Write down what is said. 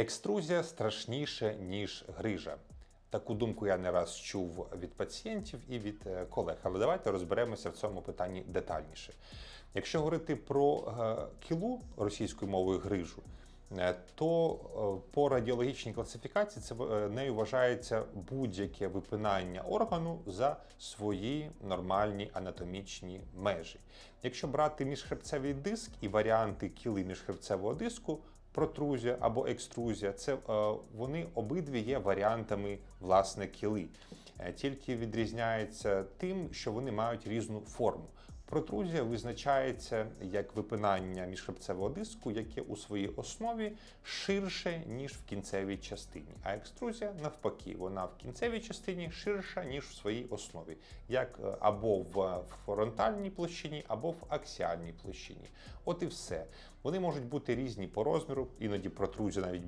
Екструзія страшніше, ніж грижа. Таку думку я не раз чув від пацієнтів і від е, колег. Але давайте розберемося в цьому питанні детальніше. Якщо говорити про е, кілу російською мовою грижу, е, то по радіологічній класифікації це нею вважається будь-яке випинання органу за свої нормальні анатомічні межі. Якщо брати міжхребцевий диск і варіанти кіли міжхребцевого диску, протрузія або екструзія, це е, вони обидві є варіантами власне кіли, Е, тільки відрізняється тим, що вони мають різну форму. Протрузія визначається як випинання міжхребцевого диску, яке у своїй основі ширше, ніж в кінцевій частині. А екструзія навпаки, вона в кінцевій частині ширша, ніж в своїй основі, як е, або в фронтальній площині, або в аксіальній площині. От і все. Вони можуть бути різні по розміру, іноді протрузія навіть